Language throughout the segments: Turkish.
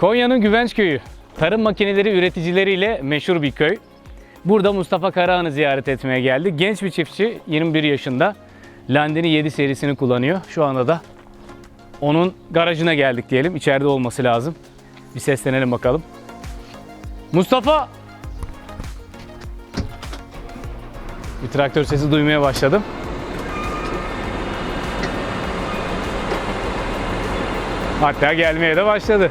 Konya'nın Güvenç Köyü. Tarım makineleri üreticileriyle meşhur bir köy. Burada Mustafa Karahan'ı ziyaret etmeye geldik. Genç bir çiftçi, 21 yaşında. Landini 7 serisini kullanıyor. Şu anda da onun garajına geldik diyelim. İçeride olması lazım. Bir seslenelim bakalım. Mustafa! Bir traktör sesi duymaya başladım. Hatta gelmeye de başladı.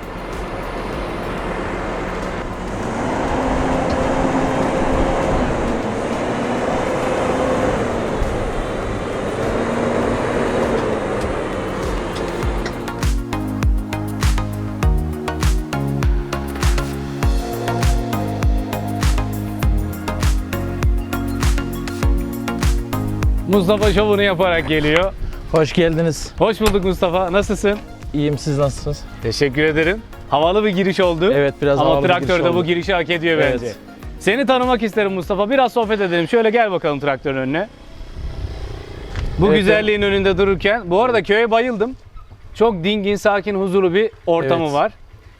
Mustafa şovunu yaparak geliyor. Hoş geldiniz. Hoş bulduk Mustafa. Nasılsın? İyiyim siz nasılsınız? Teşekkür ederim. Havalı bir giriş oldu. Evet biraz Ama havalı bir traktör giriş de bu girişi hak ediyor Evet. bence. Seni tanımak isterim Mustafa. Biraz sohbet edelim. Şöyle gel bakalım traktörün önüne. Bu Evet, güzelliğin önünde dururken. Bu arada köye bayıldım. Çok dingin, sakin, huzurlu bir ortamı Evet. var.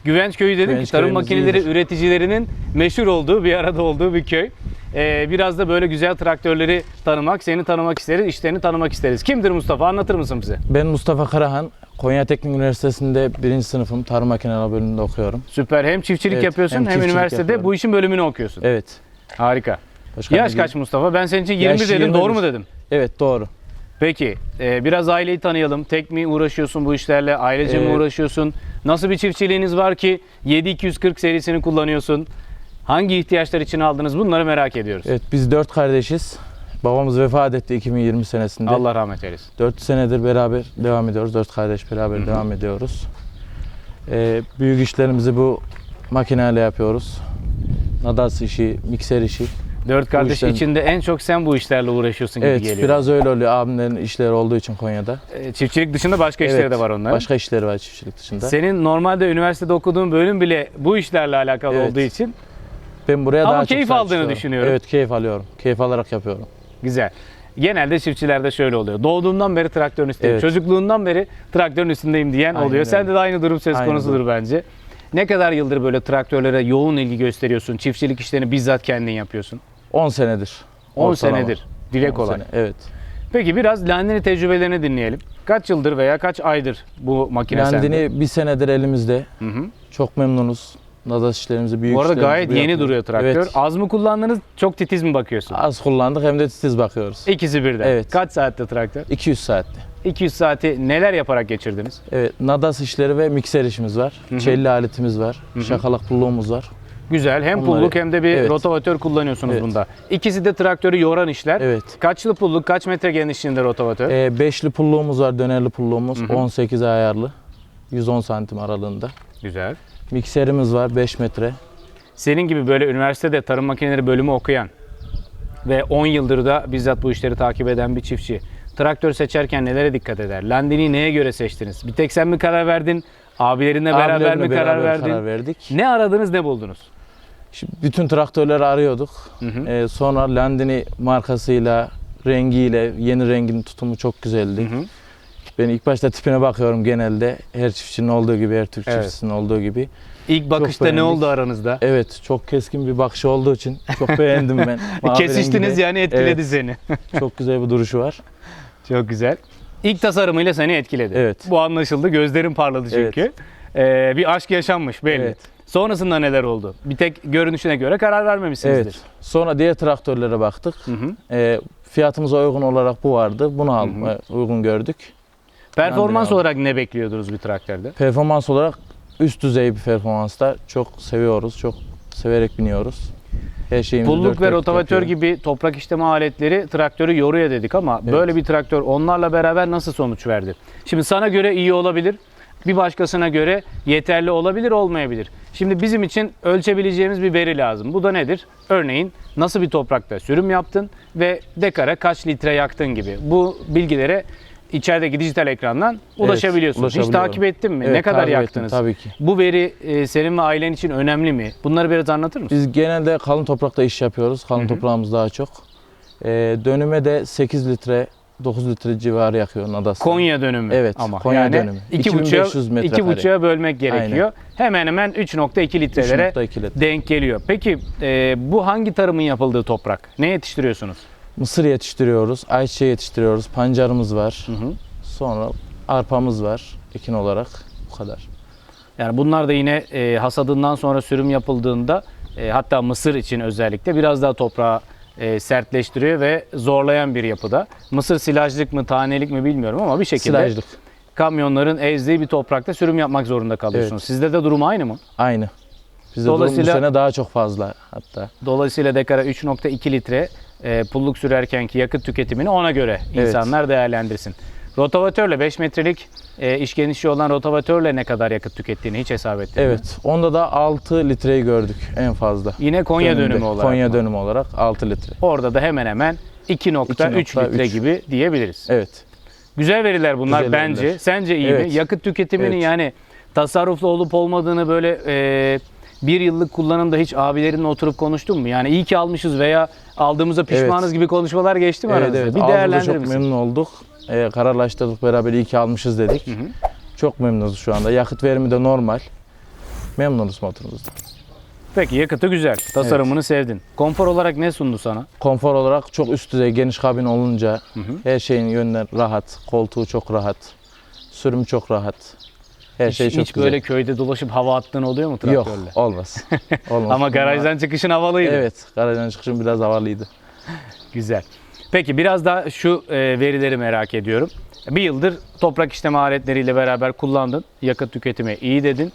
Güvenç Köyü dedim Güvenç ki tarım köyümüz makineleri iyidir. üreticilerinin meşhur olduğu, bir arada olduğu bir köy. Ee, biraz da böyle güzel traktörleri tanımak, seni tanımak isteriz, işlerini tanımak isteriz. Kimdir Mustafa? Anlatır mısın bize? Ben Mustafa Karahan. Konya Teknik Üniversitesi'nde birinci sınıfım tarım makineleri bölümünde okuyorum. Süper. Hem çiftçilik Evet, yapıyorsun hem, hem çiftçilik üniversitede yapıyorum. bu işin bölümünü okuyorsun. Evet. Harika. Başkanım Yaş gibi- kaç Mustafa? Ben senin için 20 Yaş dedim. 21. Doğru mu dedim? Evet doğru. Peki. e, biraz aileyi tanıyalım. Tek mi uğraşıyorsun bu işlerle? Ailece mi Evet. uğraşıyorsun? Nasıl bir çiftçiliğiniz var ki 7240 serisini kullanıyorsun? Hangi ihtiyaçlar için aldınız? Bunları merak ediyoruz. Evet biz dört kardeşiz. Babamız vefat etti 2020 senesinde. Allah rahmet eylesin. 4 senedir beraber devam ediyoruz. Dört kardeş beraber devam ediyoruz. Ee, büyük işlerimizi bu makineyle yapıyoruz. Nadas işi, mikser işi. Dört kardeş işlerin- içinde en çok sen bu işlerle uğraşıyorsun gibi Evet geliyor. biraz öyle oluyor abimlerin işleri olduğu için Konya'da. E, çiftçilik dışında başka işleri Evet, de var onların. Başka işleri var çiftçilik dışında. Senin normalde üniversitede okuduğun bölüm bile bu işlerle alakalı Evet. olduğu için Ben buraya Ama daha keyif çok sahip aldığını çıkıyorum. düşünüyorum. Evet keyif alıyorum. Keyif alarak yapıyorum. Güzel. Genelde çiftçilerde şöyle oluyor. Doğduğumdan beri traktörün üstündeyim. Evet. Çocukluğundan beri traktörün üstündeyim diyen Aynen oluyor. öyle. Sende de aynı durum söz Aynen konusudur bence. Ne kadar yıldır böyle traktörlere yoğun ilgi gösteriyorsun? Çiftçilik işlerini bizzat kendin yapıyorsun. 10 senedir. 10 Ortalama. senedir. Dile 10 kolay. sene, Evet. Peki biraz Landini tecrübelerini dinleyelim. Kaç yıldır veya kaç aydır bu makine sende? Landini bir senedir elimizde. Hı hı. Çok memnunuz. Nadas işlerimizi, büyük Bu arada işlerimizi gayet yeni yapıyoruz. duruyor traktör. Evet. Az mı kullandınız, çok titiz mi bakıyorsun? Az kullandık hem de titiz bakıyoruz. İkisi birden. Evet. Kaç saatte traktör? 200 saatte. 200 saati neler yaparak geçirdiniz? Evet, nadas işleri ve mikser işimiz var. hı. Çelli aletimiz var. Şakalak pulluğumuz var. Güzel. Hem Onları- pulluk hem de bir Evet. rotavatör kullanıyorsunuz Evet. bunda. İkisi de traktörü yoran işler. Evet. Kaçlı pulluk, kaç metre genişliğinde rotavatör? Ee, beşli pulluğumuz var, dönerli pulluğumuz. 18 ayarlı. 110 santim aralığında. Güzel. Mikserimiz var 5 metre. Senin gibi böyle üniversitede tarım makineleri bölümü okuyan ve 10 yıldır da bizzat bu işleri takip eden bir çiftçi. Traktör seçerken nelere dikkat eder? Landini neye göre seçtiniz? Bir tek sen mi karar verdin? Abilerinle beraber Abilerimle mi karar beraber verdin? karar verdik. Ne aradınız, ne buldunuz? Şimdi bütün traktörleri arıyorduk. hı. Ee, sonra Landini markasıyla, rengiyle, yeni rengin tutumu çok güzeldi. Hı hı. Ben ilk başta tipine bakıyorum genelde. Her çiftçinin olduğu gibi, her Türk Evet. çiftçisinin olduğu gibi. İlk bakışta ne beğendik. oldu aranızda? Evet, çok keskin bir bakışı olduğu için çok beğendim ben. Mavi Kesiştiniz yani etkiledi Evet, seni. çok güzel bir duruşu var. Çok güzel. İlk tasarımıyla seni etkiledi. Evet. Bu anlaşıldı. Gözlerin parladı çünkü. Ee, bir aşk yaşanmış belli. Evet. Sonrasında neler oldu? Bir tek görünüşüne göre karar vermemişsinizdir. Evet. Sonra diğer traktörlere baktık. Hı hı. Ee, fiyatımıza uygun olarak bu vardı. Bunu Hı uygun gördük. Performans olarak ne bekliyordunuz bir traktörde? Performans olarak üst düzey bir performansta çok seviyoruz, çok severek biniyoruz. Her şeyimizi Pulluk ve rotavatör gibi toprak işleme aletleri traktörü yoruyor dedik ama Evet. böyle bir traktör onlarla beraber nasıl sonuç verdi? Şimdi sana göre iyi olabilir. Bir başkasına göre yeterli olabilir, olmayabilir. Şimdi bizim için ölçebileceğimiz bir veri lazım. Bu da nedir? Örneğin nasıl bir toprakta sürüm yaptın ve dekara kaç litre yaktın gibi. Bu bilgilere içerideki dijital ekrandan ulaşabiliyorsun. Hiç takip ettin mi? Evet, ne kadar takip ettim, yaktınız? tabii ki. Bu veri e, senin ve ailen için önemli mi? Bunları biraz anlatır mısın? Biz genelde kalın toprakta iş yapıyoruz. Kalın toprağımız daha çok. Ee, dönüme de 8 litre 9 litre civarı yakıyor nadası. Konya dönümü Evet, ama. Konya yani dönümü. 2,5'a 2500 metrekare. 2,5'a bölmek gerekiyor. Hemen hemen 3.2 litrelere 3.2 litre. denk geliyor. Peki e, bu hangi tarımın yapıldığı toprak? Ne yetiştiriyorsunuz? Mısır yetiştiriyoruz, ayçiçeği yetiştiriyoruz, pancarımız var. Hı hı. Sonra arpamız var ekin olarak. Bu kadar. Yani bunlar da yine e, hasadından sonra sürüm yapıldığında e, hatta mısır için özellikle biraz daha toprağı e, sertleştiriyor ve zorlayan bir yapıda. Mısır silajlık mı tanelik mi bilmiyorum ama bir şekilde Silajlık. kamyonların ezdiği bir toprakta sürüm yapmak zorunda kalıyorsunuz. Evet. Sizde de durum aynı mı? Aynı. Bizde durum bu sene daha çok fazla hatta. Dolayısıyla dekara 3.2 litre e, pulluk sürerkenki yakıt tüketimini ona göre Evet. insanlar değerlendirsin. Rotavatörle 5 metrelik e, iş genişliği olan rotavatörle ne kadar yakıt tükettiğini hiç hesap ettin mi? Evet. Onda da 6 litreyi gördük en fazla. Yine Konya Dönümde. dönümü olarak. Konya mı? dönümü olarak 6 litre. Orada da hemen hemen 2.3 2.3 litre gibi diyebiliriz. Evet. Güzel veriler bunlar Güzel bence. veriler. Sence iyi mi? Evet. Yakıt tüketimini Evet. yani tasarruflu olup olmadığını böyle e, bir yıllık kullanımda hiç abilerinle oturup konuştun mu? Yani iyi ki almışız veya aldığımıza pişmanız Evet. gibi konuşmalar geçti mi Evet aranızda? evet. Bir değerlendirir çok misin? memnun olduk. Ee, kararlaştırdık beraber iyi ki almışız dedik. hı. Çok memnunuz şu anda. Yakıt verimi de normal. Memnunuz motorumuzda. Peki yakıtı güzel. Tasarımını sevdin. Konfor olarak ne sundu sana? Konfor olarak çok üst düzey geniş kabin olunca Hı hı. her şeyin yönleri rahat. Koltuğu çok rahat. Sürümü çok rahat. Her hiç şey çok hiç güzel. böyle köyde dolaşıp hava attığın oluyor mu traktörle? Yok olmaz. olmaz. Ama garajdan çıkışın havalıydı. Evet garajdan çıkışım biraz havalıydı. Güzel. Peki biraz daha şu e, verileri merak ediyorum. Bir yıldır toprak işleme aletleriyle beraber kullandın. Yakıt tüketimi iyi dedin.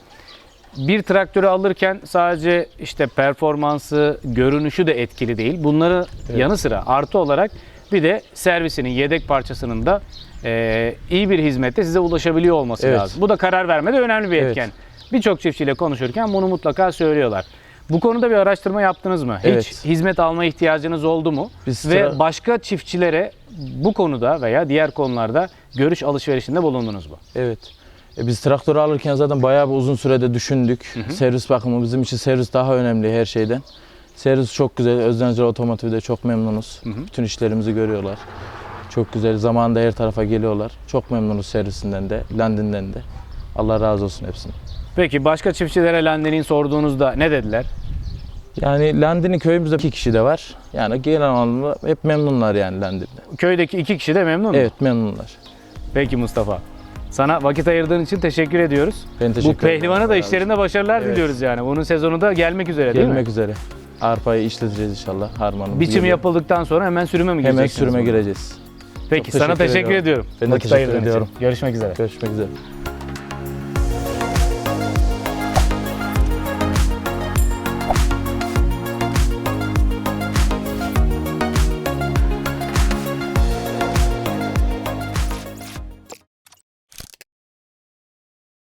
Bir traktörü alırken sadece işte performansı, görünüşü de etkili değil. Bunları Evet. yanı sıra artı olarak bir de servisinin yedek parçasının da e, iyi bir hizmette size ulaşabiliyor olması Evet. lazım. Bu da karar vermede önemli bir Evet. etken. Birçok çiftçiyle konuşurken bunu mutlaka söylüyorlar. Bu konuda bir araştırma yaptınız mı? Hiç Evet. hizmet alma ihtiyacınız oldu mu? Biz Ve başka çiftçilere bu konuda veya diğer konularda görüş alışverişinde bulundunuz mu? Evet. E, biz traktörü alırken zaten bayağı bir uzun sürede düşündük. Servis bakımı bizim için servis daha önemli her şeyden. Servis çok güzel. Özdenciler Otomotiv'de çok memnunuz. Bütün işlerimizi görüyorlar. Çok güzel. Zamanında her tarafa geliyorlar. Çok memnunuz servisinden de, Landin'den de. Allah razı olsun hepsine. Peki başka çiftçilere Landen'in sorduğunuzda ne dediler? Yani Landin'in köyümüzde iki kişi de var. Yani genel anlamda hep memnunlar yani Landin'de. Köydeki iki kişi de memnun mu? Evet memnunlar. Peki Mustafa. Sana vakit ayırdığın için teşekkür ediyoruz. Ben teşekkür Bu pehlivana da işlerinde başarılar Evet. diliyoruz yani. Bunun sezonu da gelmek üzere değil mi? Gelmek üzere. Arpayı işleteceğiz inşallah. Harmanımız Biçim yapıldıktan sonra hemen sürüme mi Hemen gireceksiniz? sürüme bunu? gireceğiz. Peki Çok sana teşekkür ediyorum. ediyorum. Ben de Vakit teşekkür ayırdığın için. ediyorum. Görüşmek üzere. Görüşmek üzere.